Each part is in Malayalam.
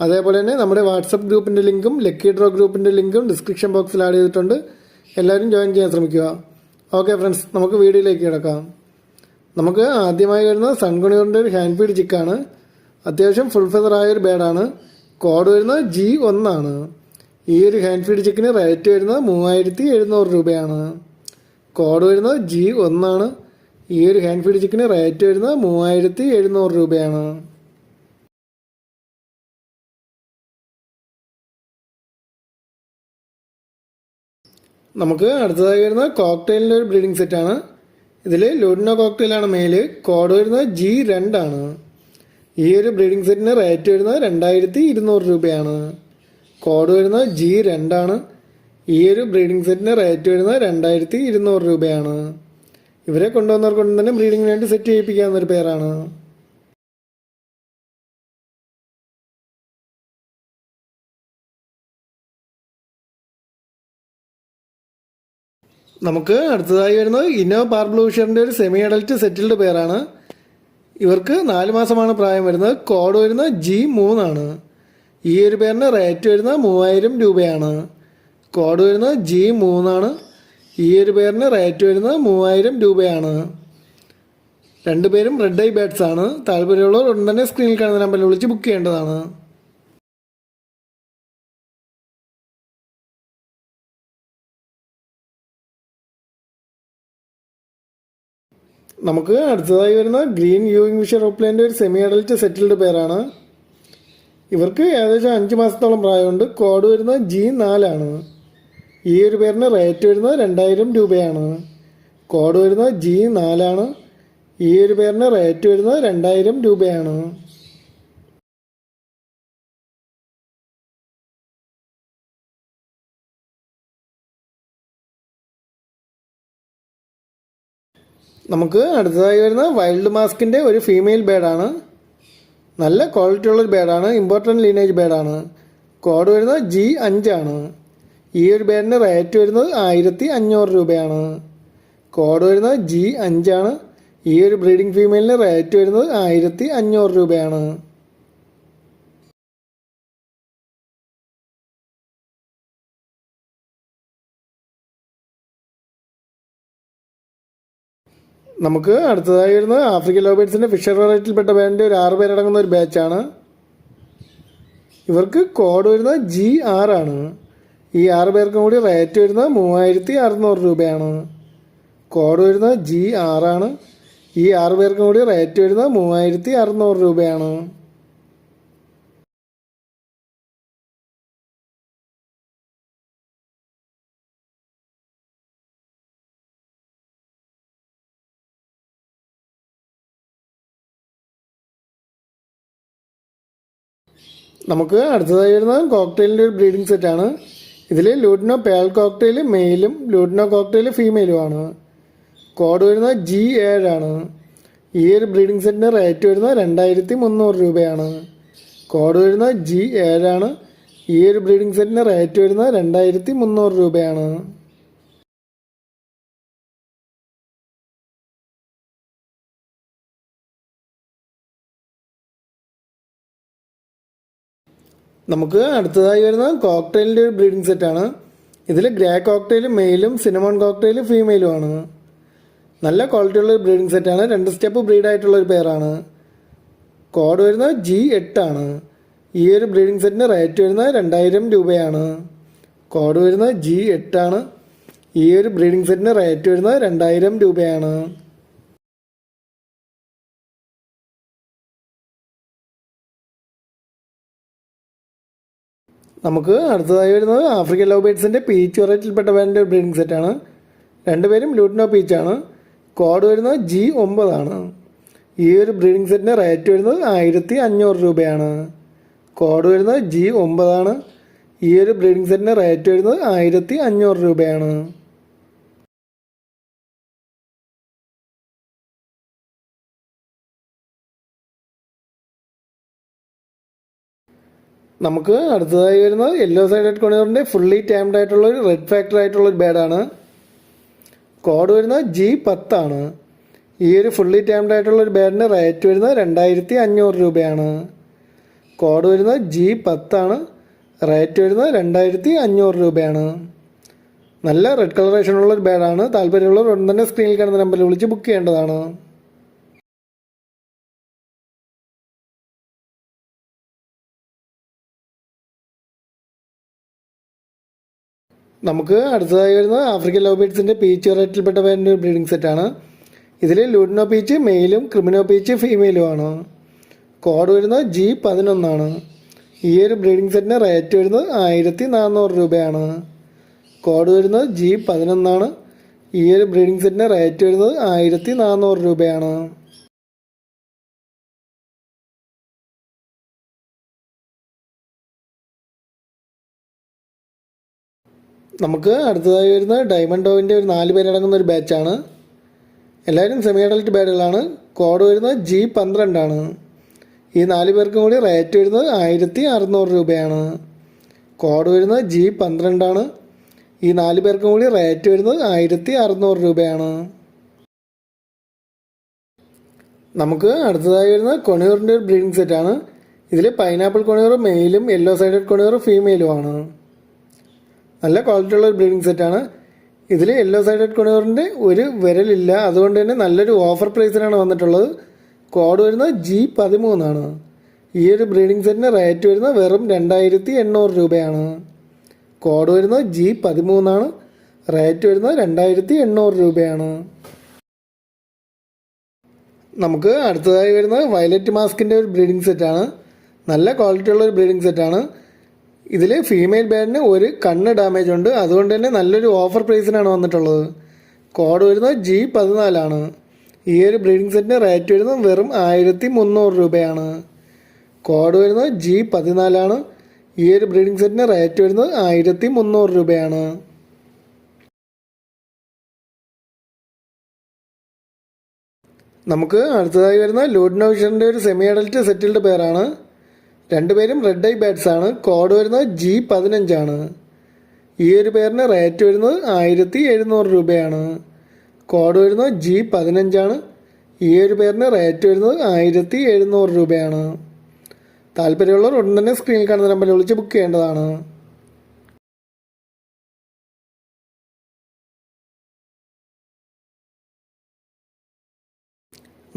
അതേപോലെ തന്നെ നമ്മുടെ വാട്സപ്പ് ഗ്രൂപ്പിന്റെ ലിങ്കും ലക്കി ഡ്രോ ഗ്രൂപ്പിന്റെ ലിങ്കും ഡിസ്ക്രിപ്ഷൻ ബോക്സിൽ ആഡ് ചെയ്തിട്ടുണ്ട്. എല്ലാവരും ജോയിൻ ചെയ്യാൻ ശ്രമിക്കുക. ഓക്കെ ഫ്രണ്ട്സ് നമുക്ക് വീഡിയോയിലേക്ക് കിടക്കാം. നമുക്ക് ആദ്യമായി വരുന്നത് സൺഗുണികളുടെ ഒരു ഹാൻഡ് ഫീഡ് ചിക്കാണ് അത്യാവശ്യം ഫുൾ ഫെതറായ ഒരു ബേഡാണ് കോഡ് വരുന്നത് ജി ഒന്നാണ്. ഈ ഒരു ഹാൻഡ് ഫീഡ് ചിക്കിന് റേറ്റ് വരുന്നത് മൂവായിരത്തി എഴുന്നൂറ് രൂപയാണ്. കോഡ് വരുന്നത് ജി ഒന്നാണ്. ഈ ഒരു ഹാൻഡ് ഫീഡ് ചിക്കിന് റേറ്റ് വരുന്നത് മൂവായിരത്തി എഴുന്നൂറ് രൂപയാണ്. നമുക്ക് അടുത്തതായി വരുന്ന കോക്ടെയിലിന്റെ ഒരു ബ്രീഡിംഗ് സെറ്റാണ് ഇതിൽ ലുഡിനോ കോക്ടെയിലാണ് മെയിൽ കോഡ് വരുന്നത് ജി രണ്ടാണ് ഈ ഒരു ബ്രീഡിംഗ് സെറ്റിന് റേറ്റ് വരുന്നത് രണ്ടായിരത്തി ഇരുന്നൂറ് രൂപയാണ്. കോഡ് വരുന്നത് ജി രണ്ടാണ് ഈ ഒരു ബ്രീഡിംഗ് സെറ്റിന് റേറ്റ് വരുന്നത് രണ്ടായിരത്തി ഇരുന്നൂറ് രൂപയാണ്. ഇവരെ കൊണ്ടുവന്നവർ കൊണ്ട് തന്നെ ബ്രീഡിങ്ങിന് വേണ്ടി സെറ്റ് ചെയ്യിപ്പിക്കാവുന്ന ഒരു പേരാണ് നമുക്ക് അടുത്തതായി വരുന്നത് ഇന്നോ പാർബ്ലൂഷറിന്റെ ഒരു സെമി അഡൽറ്റ് സെറ്റിൽഡ് പേരാണ് ഇവർക്ക് നാല് മാസമാണ് പ്രായം വരുന്നത്. കോഡ് വരുന്നത് ജി മൂന്നാണ്. ഈ ഒരു പേരിന് റേറ്റ് വരുന്നത് മൂവായിരം രൂപയാണ്. കോഡ് വരുന്നത് ജി മൂന്നാണ്. ഈ ഒരു പേരിന് റേറ്റ് വരുന്നത് മൂവായിരം രൂപയാണ്. രണ്ടുപേരും റെഡ് ഐ ബാറ്റ്സ് ആണ്. താല്പര്യമുള്ളവർ ഉടൻ തന്നെ സ്ക്രീനിൽ കാണുന്ന നമ്പറിൽ വിളിച്ച് ബുക്ക് ചെയ്യേണ്ടതാണ്. നമുക്ക് അടുത്തതായി വരുന്ന ഗ്രീൻ യൂയിങ് വിഷർ ഓപ്ലേന്റെ ഒരു സെമി അഡൽറ്റ് സെറ്റിൽഡ് പേരാണ്. ഇവർക്ക് ഏകദേശം അഞ്ച് മാസത്തോളം പ്രായമുണ്ട്. കോഡ് വരുന്നത് ജി നാലാണ്. ഈ ഒരു പേരിന് റേറ്റ് വരുന്നത് രണ്ടായിരം രൂപയാണ്. കോഡ് വരുന്നത് ജി നാലാണ്. ഈ ഒരു പേരിന് റേറ്റ് വരുന്നത് രണ്ടായിരം രൂപയാണ്. നമുക്ക് അടുത്തതായി വരുന്ന വൈൽഡ് മാസ്കിന്റെ ഒരു ഫീമെയിൽ ബേഡാണ് നല്ല ക്വാളിറ്റി ഉള്ളൊരു ബേഡാണ് ഇമ്പോർട്ടന്റ് ലീനേജ് ബേഡാണ് കോഡ് വരുന്നത് ജി അഞ്ചാണ് ഈ ഒരു ബേഡിന്റെ റേറ്റ് വരുന്നത് ആയിരത്തി അഞ്ഞൂറ് രൂപയാണ്. കോഡ് വരുന്നത് ജി അഞ്ചാണ് ഈ ഒരു ബ്രീഡിംഗ് ഫീമെയിലിന് റേറ്റ് വരുന്നത് ആയിരത്തി അഞ്ഞൂറ് രൂപയാണ്. നമുക്ക് അടുത്തതായി വരുന്നത് ആഫ്രിക്കൻ ലോബേറ്റ്സിന്റെ ഫിഷർ വെറൈറ്റിയിൽപ്പെട്ട ബാൻഡ് ഒരു ആറ് പേരടങ്ങുന്ന ഒരു ബാച്ചാണ്. ഇവർക്ക് കോഡ് വരുന്നത് ജി ആർ ആണ്. ഈ ആറ് പേർക്കും കൂടി റേറ്റ് വരുന്നത് മൂവായിരത്തി അറുന്നൂറ് രൂപയാണ്. കോഡ് വരുന്നത് ജി ആറാണ് ഈ ആറ് പേർക്കും കൂടി റേറ്റ് വരുന്നത് മൂവായിരത്തി അറുന്നൂറ് രൂപയാണ്. നമുക്ക് അടുത്തതായി വരുന്നത് കോക്ടെയിലിന്റെ ഒരു ബ്രീഡിംഗ് സെറ്റാണ് ഇതിൽ ലൂഡിനോ പേൾ കോക്ടെയിൽ മെയിലും ലൂഡിനോ കോക്ടെയിൽ ഫീമെയിലുമാണ്. കോഡ് വരുന്നത് ജി ഏഴാണ് ഈ ഒരു ബ്രീഡിംഗ് സെറ്റിന്റെ റേറ്റ് വരുന്നത് രണ്ടായിരത്തി മുന്നൂറ് രൂപയാണ്. കോഡ് വരുന്നത് ജി ഏഴാണ് ഈ ഒരു ബ്രീഡിംഗ് സെറ്റിന്റെ റേറ്റ് വരുന്നത് രണ്ടായിരത്തി മുന്നൂറ് രൂപയാണ്. നമുക്ക് അടുത്തതായി വരുന്ന കോക്ടെയിലിന്റെ ഒരു ബ്രീഡിംഗ് സെറ്റാണ് ഇതിൽ ഗ്രേ കോക്ടെയിൽ മെയിലും സിനമോൺ കോക്ടെയിൽ ഫീമെയിലും ആണ്. നല്ല ക്വാളിറ്റി ഉള്ള ഒരു ബ്രീഡിംഗ് സെറ്റാണ് രണ്ട് സ്റ്റെപ്പ് ബ്രീഡ് ആയിട്ടുള്ള ഒരു പേരാണ് കോഡ് വരുന്നത് ജി എട്ടാണ് ഈ ഒരു ബ്രീഡിംഗ് സെറ്റിന് റേറ്റ് വരുന്നത് രണ്ടായിരം രൂപയാണ്. കോഡ് വരുന്നത് ജി എട്ടാണ് ഈ ഒരു ബ്രീഡിംഗ് സെറ്റിന് റേറ്റ് വരുന്നത് രണ്ടായിരം രൂപയാണ്. നമുക്ക് അടുത്തതായി വരുന്നത് ആഫ്രിക്കൻ ലവ് ബേഡ്സിന്റെ പീച്ച് വെറൈറ്റിയിൽപ്പെട്ട വേണ്ട ബ്രീഡിംഗ് സെറ്റാണ് രണ്ടുപേരും ലൂട്ടിനോ പീച്ചാണ് കോഡ് വരുന്നത് ജി ഒമ്പതാണ്. ഈ ഒരു ബ്രീഡിംഗ് സെറ്റിന്റെ റേറ്റ് വരുന്നത് ആയിരത്തി അഞ്ഞൂറ് രൂപയാണ്. കോഡ് വരുന്നത് ജി ഒമ്പതാണ്. ഈ ഒരു ബ്രീഡിംഗ് സെറ്റിന്റെ റേറ്റ് വരുന്നത് ആയിരത്തി അഞ്ഞൂറ് രൂപയാണ്. നമുക്ക് അടുത്തതായി വരുന്നത് യെല്ലോ സൈഡഡ് കൊണിയറിന്റെ ഫുള്ളി ടാംഡ് ആയിട്ടുള്ള ഒരു റെഡ് ഫാക്ടർ ആയിട്ടുള്ള ഒരു ബാഡാണ് കോഡ് വരുന്നത് ജി പത്താണ് ഈ ഒരു ഫുള്ളി ടാംഡ് ആയിട്ടുള്ള ഒരു ബാഡിന് റേറ്റ് വരുന്നത് രണ്ടായിരത്തി അഞ്ഞൂറ് രൂപയാണ്. കോഡ് വരുന്നത് ജി പത്താണ് റേറ്റ് വരുന്നത് രണ്ടായിരത്തി അഞ്ഞൂറ് രൂപയാണ്. നല്ല റെഡ് കളറേഷനുള്ള ഒരു ബാഡാണ് താല്പര്യമുള്ളവർ ഉടൻ തന്നെ സ്ക്രീനിൽ കാണുന്ന നമ്പറിൽ വിളിച്ച് ബുക്ക് ചെയ്യേണ്ടതാണ്. നമുക്ക് അടുത്തതായി വരുന്നത് ആഫ്രിക്കൻ ലവ് ബീഡ്സിന്റെ പീച്ച് വെറൈറ്റിയിൽപ്പെട്ട പേരിന്റെ ഒരു ബ്രീഡിംഗ് സെറ്റാണ് ഇതിൽ ലൂഡിനോ പീച്ച് മെയിലും ക്രിമിനോ പീച്ച് ഫീമെയിലുമാണ് കോഡ് വരുന്നത് ജി പതിനൊന്നാണ്. ഈ ഒരു ബ്രീഡിംഗ് സെറ്റിന് റേറ്റ് വരുന്നത് ആയിരത്തി നാനൂറ് രൂപയാണ്. കോഡ് വരുന്നത് ജി പതിനൊന്നാണ്. ഈ ഒരു ബ്രീഡിംഗ് സെറ്റിന് റേറ്റ് വരുന്നത് ആയിരത്തി നാനൂറ് രൂപയാണ്. നമുക്ക് അടുത്തതായി വരുന്ന ഡയമണ്ട് ഓവിന്റെ ഒരു നാല് പേരടങ്ങുന്ന ഒരു ബാച്ചാണ് എല്ലാവരും സെമി അഡൽറ്റ് ബാഡുകളാണ് കോഡ് വരുന്നത് ജി പന്ത്രണ്ടാണ്. ഈ നാല് പേർക്കും കൂടി റേറ്റ് വരുന്നത് ആയിരത്തി അറുന്നൂറ് രൂപയാണ്. കോഡ് വരുന്നത് ജി പന്ത്രണ്ടാണ്. ഈ നാല് പേർക്കും കൂടി റേറ്റ് വരുന്നത് ആയിരത്തി അറുന്നൂറ് രൂപയാണ്. നമുക്ക് അടുത്തതായി വരുന്ന കൊണിയൂറിന്റെ ഒരു ബ്രീഡിംഗ് സെറ്റാണ് ഇതിൽ പൈനാപ്പിൾ കൊണിയൂർ മെയിലും യെല്ലോ സൈഡഡ് കൊണിയൂർ ഫീമെയിലുമാണ് നല്ല ക്വാളിറ്റി ഉള്ള ഒരു ബ്രീഡിംഗ് സെറ്റാണ് ഇതിൽ യെല്ലോ സൈഡഡ് കൊണിയൂറിന്റെ ഒരു വിരലില്ല. അതുകൊണ്ട് തന്നെ നല്ലൊരു ഓഫർ പ്രൈസിനാണ് വന്നിട്ടുള്ളത്. കോഡ് വരുന്നത് ജി പതിമൂന്നാണ് ഈ ഒരു ബ്രീഡിംഗ് സെറ്റിന് റേറ്റ് വരുന്നത് വെറും രണ്ടായിരത്തി എണ്ണൂറ് രൂപയാണ്. കോഡ് വരുന്നത് ജി പതിമൂന്നാണ് റേറ്റ് വരുന്നത് രണ്ടായിരത്തി എണ്ണൂറ് രൂപയാണ്. നമുക്ക് അടുത്തതായി വരുന്നത് വയലറ്റ് മാസ്കിന്റെ ഒരു ബ്രീഡിംഗ് സെറ്റാണ് നല്ല ക്വാളിറ്റി ഉള്ള ഒരു ബ്രീഡിംഗ് സെറ്റാണ് ഇതിൽ ഫീമെയിൽ ബാഡിന് ഒരു കണ്ണ് ഡാമേജ് ഉണ്ട്. അതുകൊണ്ട് തന്നെ നല്ലൊരു ഓഫർ പ്രൈസിനാണ് വന്നിട്ടുള്ളത്. കോഡ് വരുന്നത് ജി പതിനാലാണ്. ഈ ഒരു ബ്രീഡിംഗ് സെറ്റിന് റേറ്റ് വരുന്നത് വെറും ആയിരത്തി മുന്നൂറ് രൂപയാണ്. കോഡ് വരുന്നത് ജി പതിനാലാണ്. ഈ ഒരു ബ്രീഡിംഗ് സെറ്റിന് റേറ്റ് വരുന്നത് ആയിരത്തി മുന്നൂറ് രൂപയാണ്. നമുക്ക് അടുത്തതായി വരുന്ന ലൂഡ്നോവിഷറിന്റെ ഒരു സെമി അഡൽറ്റ് സെറ്റിൽഡ് പേരാണ് രണ്ടുപേരും റെഡ് ഐ ബാറ്റ്സ് ആണ്. കോഡ് വരുന്നത് ജി പതിനഞ്ചാണ് ഈ ഒരു പേരിന് റേറ്റ് വരുന്നത് ആയിരത്തി എഴുന്നൂറ് രൂപയാണ്. കോഡ് വരുന്നത് ജി പതിനഞ്ചാണ് ഈ ഒരു പേരിന് റേറ്റ് വരുന്നത് ആയിരത്തി എഴുന്നൂറ് രൂപയാണ്. താല്പര്യമുള്ളവർ ഉടൻ തന്നെ സ്ക്രീനിൽ കാണുന്ന നമ്പറിൽ വിളിച്ച് ബുക്ക് ചെയ്യേണ്ടതാണ്.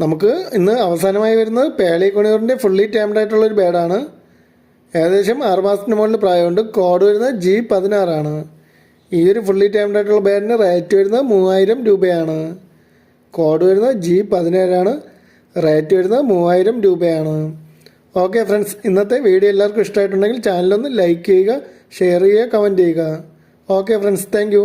നമുക്ക് ഇന്ന് അവസാനമായി വരുന്നത് പേളി കൊണിയൂറിന്റെ ഫുള്ളി ടൈംഡ് ആയിട്ടുള്ള ഒരു ബേഡാണ് ഏകദേശം ആറ് മാസത്തിന് മുകളിൽ പ്രായമുണ്ട്. കോഡ് വരുന്നത് ജി പതിനാറാണ് ഈ ഒരു ഫുള്ളി ടൈംഡ് ആയിട്ടുള്ള ബേഡിന് റേറ്റ് വരുന്നത് മൂവായിരം രൂപയാണ്. കോഡ് വരുന്നത് ജി പതിനേഴാണ് റേറ്റ് വരുന്നത് മൂവായിരം രൂപയാണ്. ഓക്കെ ഫ്രണ്ട്സ് ഇന്നത്തെ വീഡിയോ എല്ലാവർക്കും ഇഷ്ടമായിട്ടുണ്ടെങ്കിൽ ചാനലൊന്ന് ലൈക്ക് ചെയ്യുക ഷെയർ ചെയ്യുക കമന്റ് ചെയ്യുക. Okay friends thank